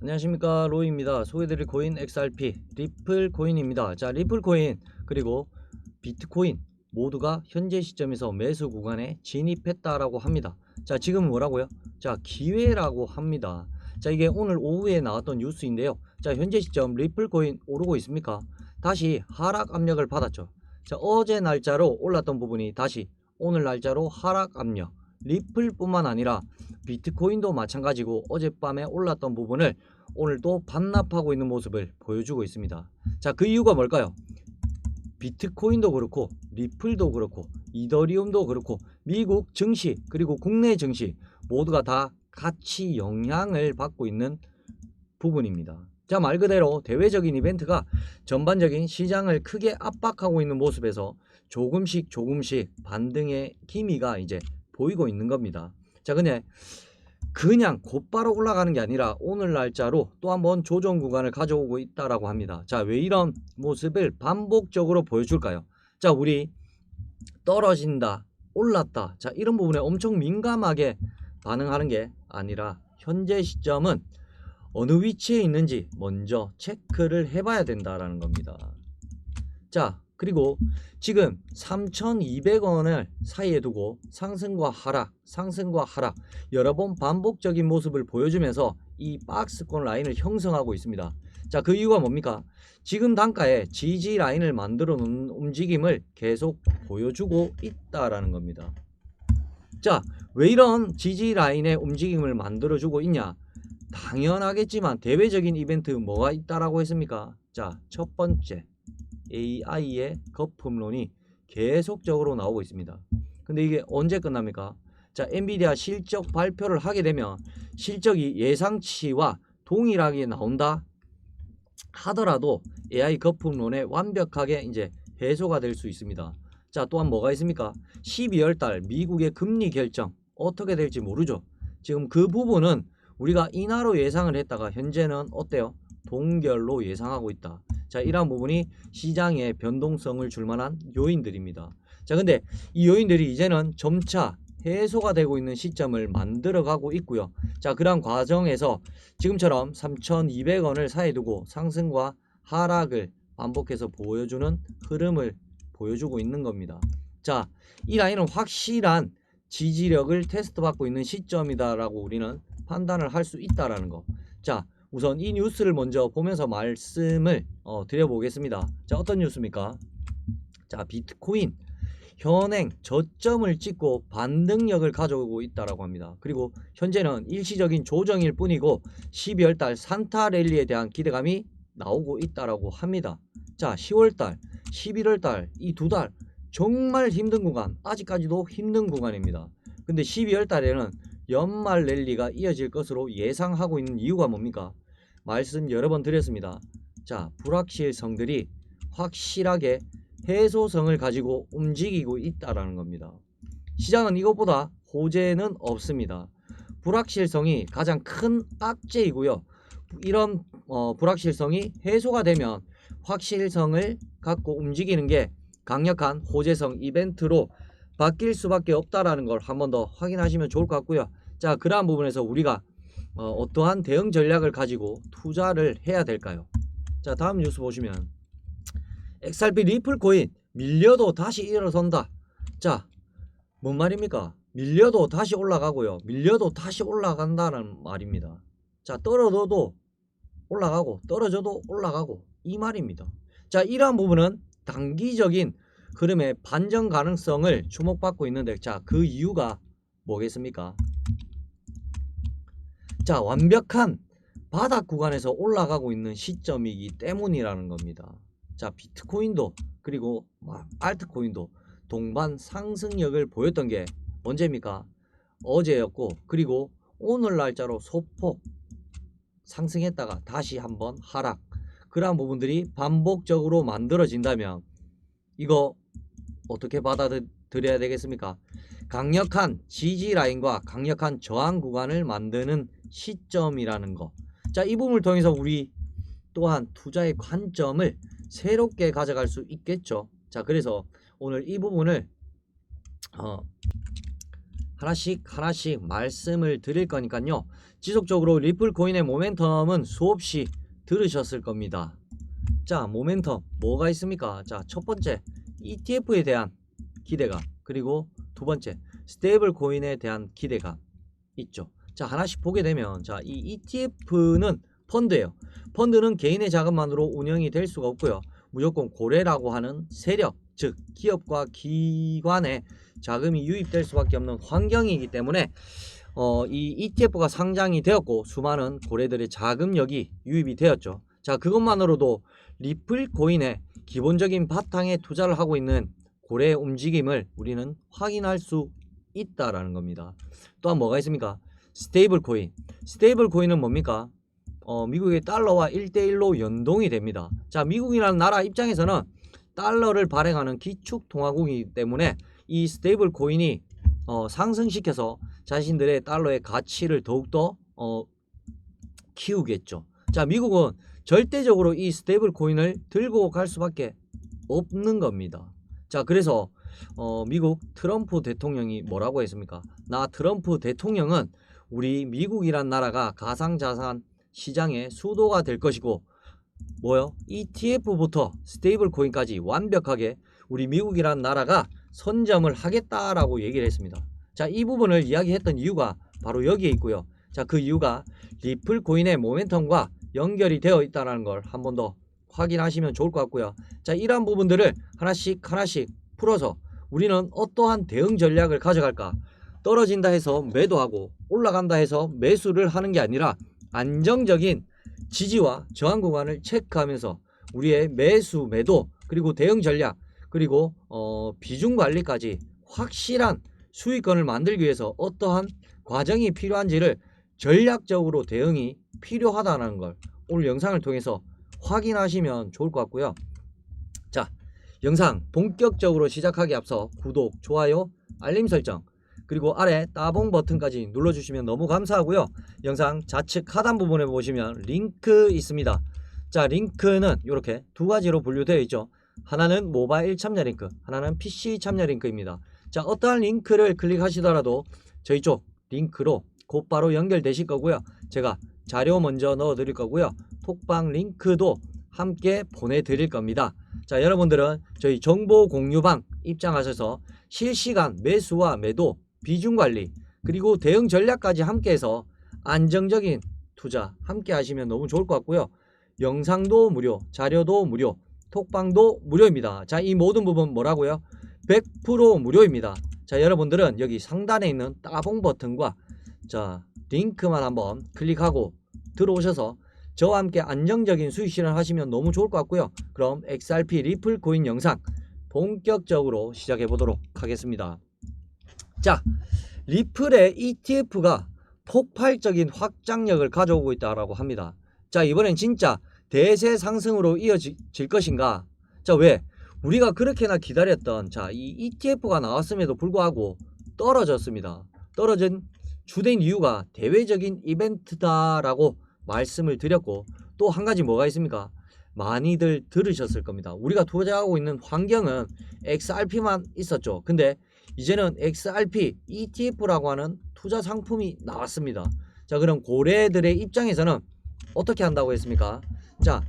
안녕하십니까 로이입니다. 소개드릴 코인 XRP 리플 코인입니다. 자 리플 코인 그리고 비트코인 모두가 현재 시점에서 매수 구간에 진입했다라고 합니다. 자 지금 뭐라고요? 자 기회라고 합니다. 자 이게 오늘 오후에 나왔던 뉴스인데요. 자 현재 시점 리플 코인 오르고 있습니까? 다시 하락 압력을 받았죠. 자 어제 날짜로 올랐던 부분이 다시 오늘 날짜로 하락 압력 리플뿐만 아니라 비트코인도 마찬가지고 어젯밤에 올랐던 부분을 오늘 또 반납하고 있는 모습을 보여주고 있습니다. 자, 그 이유가 뭘까요? 비트코인도 그렇고 리플도 그렇고 이더리움도 그렇고 미국 증시 그리고 국내 증시 모두가 다 같이 영향을 받고 있는 부분입니다. 자, 말 그대로 대외적인 이벤트가 전반적인 시장을 크게 압박하고 있는 모습에서 조금씩 조금씩 반등의 기미가 이제 보이고 있는 겁니다. 자, 근데 그냥 곧바로 올라가는 게 아니라 오늘 날짜로 또 한번 조정 구간을 가져오고 있다라고 합니다. 자, 왜 이런 모습을 반복적으로 보여줄까요? 자, 우리 떨어진다, 올랐다. 자, 이런 부분에 엄청 민감하게 반응하는 게 아니라 현재 시점은 어느 위치에 있는지 먼저 체크를 해봐야 된다라는 겁니다. 자, 그리고 지금 3,200원을 사이에 두고 상승과 하락, 상승과 하락 여러 번 반복적인 모습을 보여주면서 이 박스권 라인을 형성하고 있습니다. 자, 그 이유가 뭡니까? 지금 단가에 지지 라인을 만들어 놓은 움직임을 계속 보여주고 있다라는 겁니다. 자, 왜 이런 지지 라인의 움직임을 만들어 주고 있냐? 당연하겠지만 대외적인 이벤트 뭐가 있다라고 했습니까? 자, 첫 번째 AI의 거품론이 계속적으로 나오고 있습니다. 근데 이게 언제 끝납니까? 자, 엔비디아 실적 발표를 하게 되면 실적이 예상치와 동일하게 나온다 하더라도 AI 거품론에 완벽하게 이제 해소가 될 수 있습니다. 자, 또한 뭐가 있습니까? 12월 달 미국의 금리 결정 어떻게 될지 모르죠. 지금 그 부분은 우리가 인하로 예상을 했다가 현재는 어때요? 동결로 예상하고 있다. 자, 이러한 부분이 시장에 변동성을 줄 만한 요인들입니다. 자, 근데 이 요인들이 이제는 점차 해소가 되고 있는 시점을 만들어 가고 있고요. 자, 그러한 과정에서 지금처럼 3,200원을 사이 두고 상승과 하락을 반복해서 보여주는 흐름을 보여주고 있는 겁니다. 자, 이 라인은 확실한 지지력을 테스트 받고 있는 시점이다라고 우리는 판단을 할 수 있다라는 거. 자, 우선 이 뉴스를 먼저 보면서 말씀을 어, 드려보겠습니다. 자, 어떤 뉴스입니까? 자, 비트코인 현행 저점을 찍고 반등력을 가져오고 있다라고 합니다. 그리고 현재는 일시적인 조정일 뿐이고 12월 달 산타 랠리에 대한 기대감이 나오고 있다라고 합니다. 자, 10월 달, 11월 달 이 두 달 정말 힘든 구간, 아직까지도 힘든 구간입니다. 근데 12월 달에는 연말 랠리가 이어질 것으로 예상하고 있는 이유가 뭡니까? 말씀 여러 번 드렸습니다. 자, 불확실성들이 확실하게 해소성을 가지고 움직이고 있다라는 겁니다. 시장은 이것보다 호재는 없습니다. 불확실성이 가장 큰 악재이고요. 이런 어, 불확실성이 해소가 되면 확실성을 갖고 움직이는 게 강력한 호재성 이벤트로 바뀔 수밖에 없다라는 걸 한 번 더 확인하시면 좋을 것 같고요. 자, 그러한 부분에서 우리가 어, 어떠한 대응 전략을 가지고 투자를 해야 될까요? 자, 다음 뉴스 보시면 XRP 리플 코인 밀려도 다시 일어선다. 자, 뭔 말입니까? 밀려도 다시 올라가고요. 밀려도 다시 올라간다는 말입니다. 자, 떨어져도 올라가고 떨어져도 올라가고 이 말입니다. 자, 이러한 부분은 단기적인 흐름의 반전 가능성을 주목받고 있는데 자, 그 이유가 뭐겠습니까? 자, 완벽한 바닥 구간에서 올라가고 있는 시점이기 때문이라는 겁니다. 자, 비트코인도 그리고 막 알트코인도 동반 상승력을 보였던 게 언제입니까? 어제였고 그리고 오늘 날짜로 소폭 상승했다가 다시 한번 하락 그러한 부분들이 반복적으로 만들어진다면 이거 어떻게 받아들여야 되겠습니까? 강력한 지지 라인과 강력한 저항 구간을 만드는 시점이라는 거. 자, 이 부분을 통해서 우리 또한 투자의 관점을 새롭게 가져갈 수 있겠죠. 자, 그래서 오늘 이 부분을 어, 하나씩 하나씩 말씀을 드릴 거니까요. 지속적으로 리플 코인의 모멘텀은 수없이 들으셨을 겁니다. 자, 모멘텀 뭐가 있습니까? 자, 첫 번째 ETF에 대한 기대감 그리고 두 번째 스테이블 코인에 대한 기대감 있죠. 자, 하나씩 보게 되면 자, 이 ETF는 펀드예요. 펀드는 개인의 자금만으로 운영이 될 수가 없고요. 무조건 고래라고 하는 세력, 즉 기업과 기관의 자금이 유입될 수밖에 없는 환경이기 때문에 어, 이 ETF가 상장이 되었고 수많은 고래들의 자금력이 유입이 되었죠. 자, 그것만으로도 리플 코인의 기본적인 바탕에 투자를 하고 있는 고래의 움직임을 우리는 확인할 수 있다라는 겁니다. 또한 뭐가 있습니까? 스테이블 코인. 스테이블 코인은 뭡니까? 어, 미국의 달러와 1대1로 연동이 됩니다. 자, 미국이라는 나라 입장에서는 달러를 발행하는 기축 통화국이기 때문에 이 스테이블 코인이 어, 상승시켜서 자신들의 달러의 가치를 더욱더 어, 키우겠죠. 자, 미국은 절대적으로 이 스테이블 코인을 들고 갈 수밖에 없는 겁니다. 자, 그래서 어, 미국 트럼프 대통령이 뭐라고 했습니까? 나 트럼프 대통령은 우리 미국이란 나라가 가상자산 시장의 수도가 될 것이고 뭐요? ETF부터 스테이블 코인까지 완벽하게 우리 미국이란 나라가 선점을 하겠다라고 얘기를 했습니다. 자, 이 부분을 이야기했던 이유가 바로 여기에 있고요. 자, 그 이유가 리플 코인의 모멘텀과 연결이 되어 있다는 걸 한 번 더 확인하시면 좋을 것 같고요. 자, 이러한 부분들을 하나씩 하나씩 풀어서 우리는 어떠한 대응 전략을 가져갈까? 떨어진다 해서 매도하고 올라간다 해서 매수를 하는 게 아니라 안정적인 지지와 저항 구간을 체크하면서 우리의 매수, 매도, 그리고 대응 전략, 그리고 어, 비중 관리까지 확실한 수익권을 만들기 위해서 어떠한 과정이 필요한지를 전략적으로 대응이 필요하다는 걸 오늘 영상을 통해서 확인하시면 좋을 것 같고요. 자, 영상 본격적으로 시작하기 앞서 구독, 좋아요, 알림 설정, 그리고 아래 따봉 버튼까지 눌러주시면 너무 감사하고요. 영상 좌측 하단 부분에 보시면 링크 있습니다. 자, 링크는 이렇게 두 가지로 분류되어 있죠. 하나는 모바일 참여 링크, 하나는 PC 참여 링크입니다. 자, 어떠한 링크를 클릭하시더라도 저희 쪽 링크로 곧바로 연결되실 거고요. 제가 자료 먼저 넣어 드릴 거고요. 톡방 링크도 함께 보내드릴 겁니다. 자, 여러분들은 저희 정보 공유방 입장하셔서 실시간 매수와 매도, 비중 관리, 그리고 대응 전략까지 함께해서 안정적인 투자 함께 하시면 너무 좋을 것 같고요. 영상도 무료, 자료도 무료, 톡방도 무료입니다. 자, 이 모든 부분 뭐라고요? 100% 무료입니다. 자, 여러분들은 여기 상단에 있는 따봉 버튼과 자, 링크만 한번 클릭하고 들어오셔서 저와 함께 안정적인 수익 실현 하시면 너무 좋을 것 같고요. 그럼 XRP 리플 코인 영상 본격적으로 시작해 보도록 하겠습니다. 자, 리플의 ETF가 폭발적인 확장력을 가져오고 있다라고 합니다. 자, 이번엔 진짜 대세 상승으로 이어질 것인가? 자, 왜? 우리가 그렇게나 기다렸던 자, 이 ETF가 나왔음에도 불구하고 떨어졌습니다. 떨어진 주된 이유가 대외적인 이벤트다라고 말씀을 드렸고 또 한 가지 뭐가 있습니까? 많이들 들으셨을 겁니다. 우리가 투자하고 있는 환경은 XRP만 있었죠. 근데 이제는 XRP ETF라고 하는 투자 상품이 나왔습니다. 자, 그럼 고래들의 입장에서는 어떻게 한다고 했습니까? 자,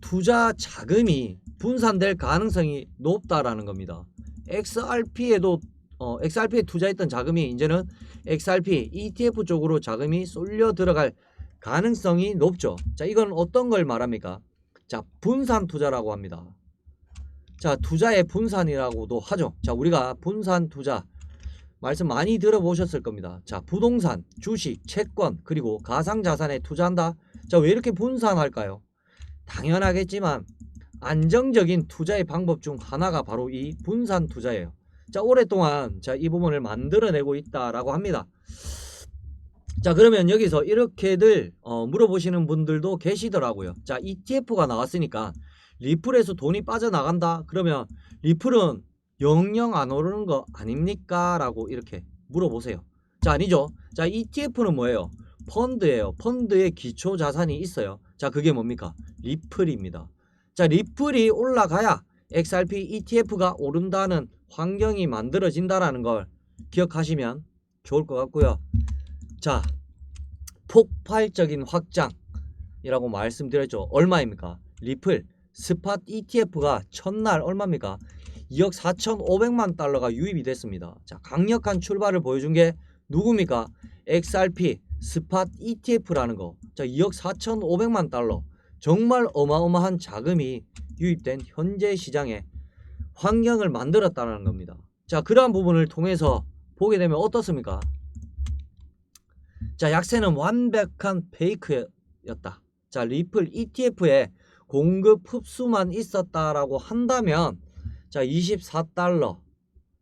투자 자금이 분산될 가능성이 높다라는 겁니다. XRP에도 어, XRP에 투자했던 자금이 이제는 XRP ETF 쪽으로 자금이 쏠려 들어갈 가능성이 높죠. 자, 이건 어떤 걸 말합니까? 자, 분산 투자라고 합니다. 자, 투자의 분산이라고도 하죠. 자, 우리가 분산 투자 말씀 많이 들어보셨을 겁니다. 자, 부동산, 주식, 채권, 그리고 가상 자산에 투자한다. 자, 왜 이렇게 분산할까요? 당연하겠지만 안정적인 투자의 방법 중 하나가 바로 이 분산 투자예요. 자, 오랫동안 자, 이 부분을 만들어내고 있다라고 합니다. 자, 그러면 여기서 이렇게들 어, 물어보시는 분들도 계시더라고요. 자, ETF가 나왔으니까 리플에서 돈이 빠져나간다. 그러면 리플은 영영 안 오르는 거 아닙니까? 라고 이렇게 물어보세요. 자, 아니죠. 자, ETF는 뭐예요? 펀드예요. 펀드에 기초 자산이 있어요. 자, 그게 뭡니까? 리플입니다. 자, 리플이 올라가야 XRP ETF가 오른다는 환경이 만들어진다라는 걸 기억하시면 좋을 것 같고요. 자, 폭발적인 확장이라고 말씀드렸죠. 얼마입니까? 리플 스팟 ETF가 첫날 얼마입니까? 2억 4,500만 달러가 유입이 됐습니다. 자, 강력한 출발을 보여준 게 누굽니까? XRP 스팟 ETF라는 거. 자, 2억 4,500만 달러. 정말 어마어마한 자금이 유입된 현재 시장에 환경을 만들었다는 겁니다. 자, 그러한 부분을 통해서 보게 되면 어떻습니까? 자, 약세는 완벽한 페이크였다. 자, 리플 ETF에 공급 흡수만 있었다라고 한다면 자, 24달러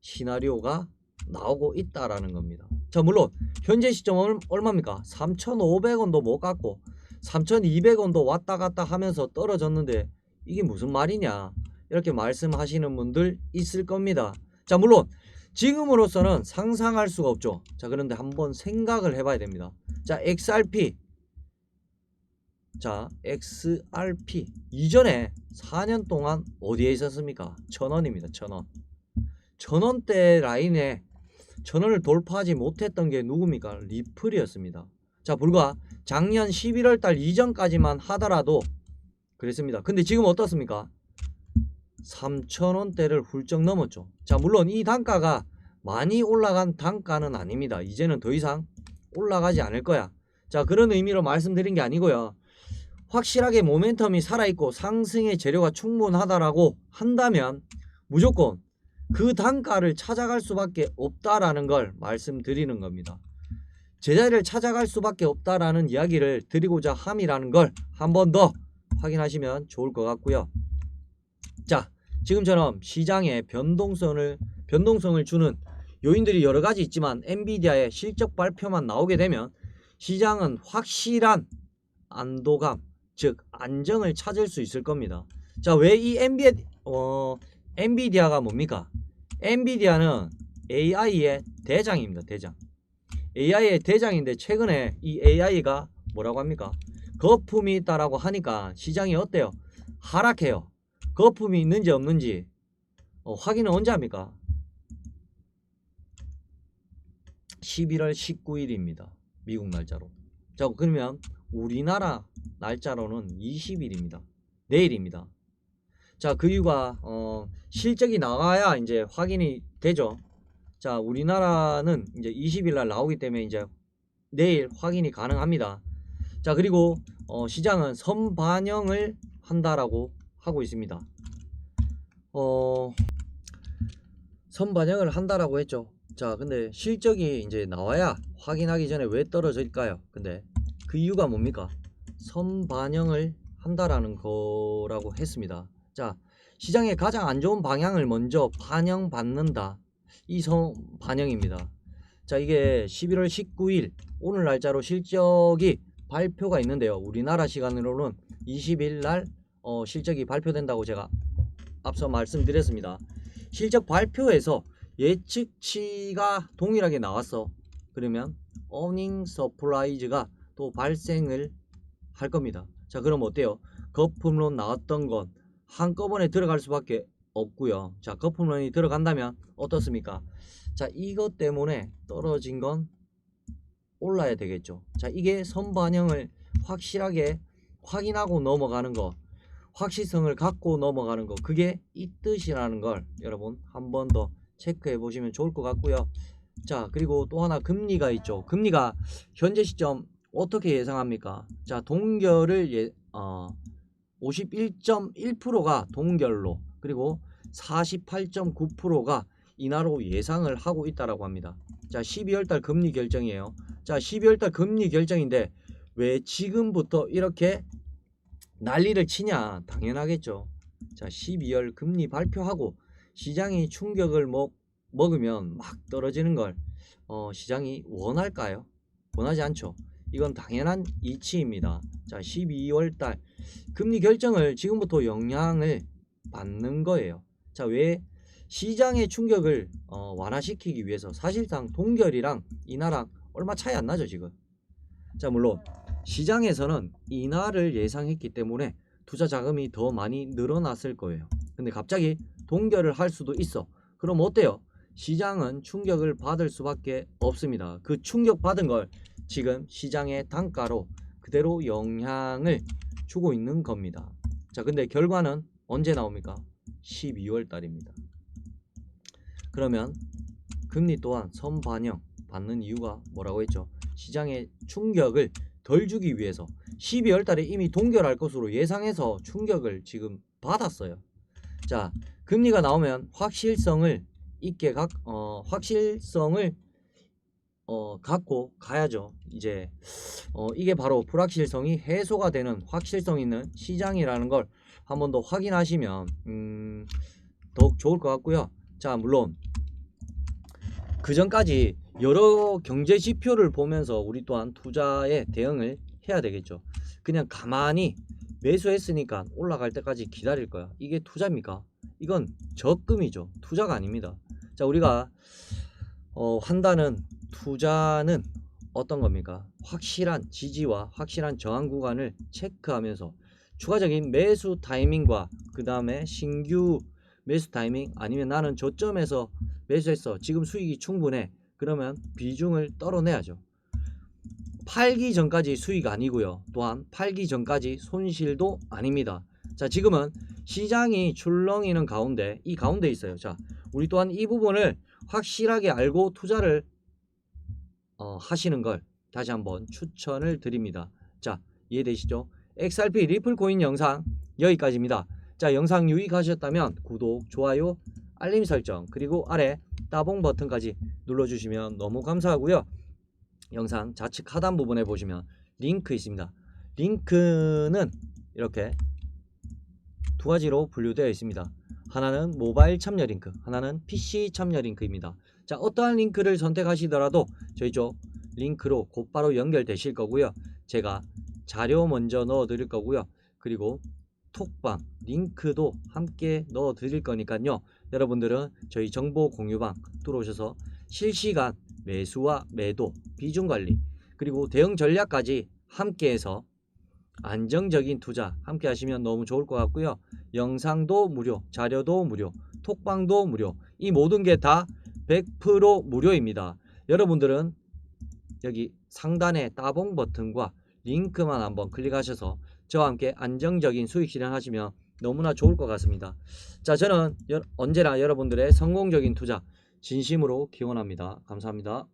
시나리오가 나오고 있다라는 겁니다. 자, 물론 현재 시점은 얼마입니까? 3,500원도 못 갔고 3,200원도 왔다 갔다 하면서 떨어졌는데 이게 무슨 말이냐? 이렇게 말씀하시는 분들 있을 겁니다. 자, 물론 지금으로서는 상상할 수가 없죠. 자, 그런데 한번 생각을 해봐야 됩니다. 자, XRP. 자, XRP. 이전에 4년 동안 어디에 있었습니까? 천 원입니다. 천 원. 천 원대 라인에 천 원을 돌파하지 못했던 게 누굽니까? 리플이었습니다. 자, 불과 작년 11월 달 이전까지만 하더라도 그랬습니다. 근데 지금 어떻습니까? 3,000원대를 훌쩍 넘었죠. 자, 물론 이 단가가 많이 올라간 단가는 아닙니다. 이제는 더 이상 올라가지 않을 거야. 자, 그런 의미로 말씀드린 게 아니고요. 확실하게 모멘텀이 살아있고 상승의 재료가 충분하다라고 한다면 무조건 그 단가를 찾아갈 수밖에 없다라는 걸 말씀드리는 겁니다. 제자리를 찾아갈 수밖에 없다라는 이야기를 드리고자 함이라는 걸 한 번 더 확인하시면 좋을 것 같고요. 자, 지금처럼 시장에 변동성을 변동성을 주는 요인들이 여러 가지 있지만 엔비디아의 실적 발표만 나오게 되면 시장은 확실한 안도감, 즉 안정을 찾을 수 있을 겁니다. 자, 왜 이 엔비 어 엔비디아가 뭡니까? 엔비디아는 AI의 대장입니다. 대장. AI의 대장인데 최근에 이 AI가 뭐라고 합니까? 거품이 있다라고 하니까 시장이 어때요? 하락해요. 거품이 있는지 없는지 어, 확인은 언제 합니까? 11월 19일입니다. 미국 날짜로. 자, 그러면 우리나라 날짜로는 20일입니다. 내일입니다. 자, 그 이유가 어, 실적이 나와야 이제 확인이 되죠. 자, 우리나라는 이제 20일 날 나오기 때문에 이제 내일 확인이 가능합니다. 자, 그리고 어, 시장은 선반영을 한다라고 하고 있습니다. 어, 선반영을 한다라고 했죠. 자, 근데 실적이 이제 나와야 확인하기 전에 왜 떨어질까요? 근데 그 이유가 뭡니까? 선반영을 한다라는 거라고 했습니다. 자, 시장의 가장 안 좋은 방향을 먼저 반영받는다. 이 선 반영입니다. 자, 이게 11월 19일 오늘 날짜로 실적이 발표가 있는데요. 우리나라 시간으로는 20일 날 어, 실적이 발표된다고 제가 앞서 말씀드렸습니다. 실적 발표에서 예측치가 동일하게 나왔어. 그러면 어닝 서프라이즈가 또 발생을 할 겁니다. 자, 그럼 어때요? 거품론 나왔던 건 한꺼번에 들어갈 수밖에 없고요. 자, 거품론이 들어간다면 어떻습니까? 자, 이것 때문에 떨어진 건 올라야 되겠죠. 자, 이게 선반영을 확실하게 확인하고 넘어가는 거, 확실성을 갖고 넘어가는 거, 그게 이 뜻이라는 걸 여러분 한 번 더 체크해 보시면 좋을 것 같고요. 자, 그리고 또 하나 금리가 있죠. 금리가 현재 시점 어떻게 예상합니까? 자, 동결을 예, 어, 51.1%가 동결로 그리고 48.9%가 인하로 예상을 하고 있다라고 합니다. 자, 12월 달 금리 결정이에요. 자, 12월 달 금리 결정인데 왜 지금부터 이렇게 난리를 치냐? 당연하겠죠. 자, 12월 금리 발표하고 시장이 충격을 먹, 먹으면 막 떨어지는 걸 어, 시장이 원할까요? 원하지 않죠. 이건 당연한 이치입니다. 자, 12월 달 금리 결정을 지금부터 영향을 받는 거예요. 자, 왜 시장의 충격을 어, 완화시키기 위해서 사실상 동결이랑 인하랑 얼마 차이 안 나죠, 지금. 자, 물론 시장에서는 인하를 예상했기 때문에 투자 자금이 더 많이 늘어났을 거예요. 근데 갑자기 동결을 할 수도 있어. 그럼 어때요? 시장은 충격을 받을 수밖에 없습니다. 그 충격 받은 걸 지금 시장의 단가로 그대로 영향을 주고 있는 겁니다. 자, 근데 결과는 언제 나옵니까? 12월 달입니다. 그러면 금리 또한 선반영 받는 이유가 뭐라고 했죠? 시장의 충격을 덜 주기 위해서 12월 달에 이미 동결할 것으로 예상해서 충격을 지금 받았어요. 자, 금리가 나오면 확실성을 있게 각, 어, 확실성을 어, 갖고 가야죠. 이제 어, 이게 바로 불확실성이 해소가 되는 확실성 있는 시장이라는 걸 한 번 더 확인하시면 음, 더욱 좋을 것 같고요. 자, 물론 그 전까지 여러 경제 지표를 보면서 우리 또한 투자에 대응을 해야 되겠죠. 그냥 가만히 매수했으니까 올라갈 때까지 기다릴 거야. 이게 투자입니까? 이건 적금이죠. 투자가 아닙니다. 자, 우리가 어, 한다는 투자는 어떤 겁니까? 확실한 지지와 확실한 저항 구간을 체크하면서 추가적인 매수 타이밍과 그 다음에 신규 매수 타이밍 아니면 나는 저점에서 매수했어. 지금 수익이 충분해. 그러면 비중을 떨어내야죠. 팔기 전까지 수익 아니고요. 또한 팔기 전까지 손실도 아닙니다. 자, 지금은 시장이 출렁이는 가운데 이 가운데 있어요. 자, 우리 또한 이 부분을 확실하게 알고 투자를 어, 하시는 걸 다시 한번 추천을 드립니다. 자, 이해되시죠? XRP 리플 코인 영상 여기까지입니다. 자, 영상 유익하셨다면 구독, 좋아요, 알림 설정, 그리고 아래 따봉 버튼까지 눌러주시면 너무 감사하고요. 영상 좌측 하단 부분에 보시면 링크 있습니다. 링크는 이렇게 두 가지로 분류되어 있습니다. 하나는 모바일 참여 링크, 하나는 PC 참여 링크입니다. 자, 어떠한 링크를 선택하시더라도 저희 쪽 링크로 곧바로 연결되실 거고요. 제가 자료 먼저 넣어 드릴 거고요. 그리고 톡방 링크도 함께 넣어 드릴 거니까요. 여러분들은 저희 정보 공유방 들어오셔서 실시간 매수와 매도, 비중 관리, 그리고 대응 전략까지 함께해서 안정적인 투자 함께 하시면 너무 좋을 것 같고요. 영상도 무료, 자료도 무료, 톡방도 무료. 이 모든 게 다 100% 무료입니다. 여러분들은 여기 상단에 따봉 버튼과 링크만 한번 클릭하셔서 저와 함께 안정적인 수익 실현하시면 너무나 좋을 것 같습니다. 자, 저는 여- 언제나 여러분들의 성공적인 투자 진심으로 기원합니다. 감사합니다.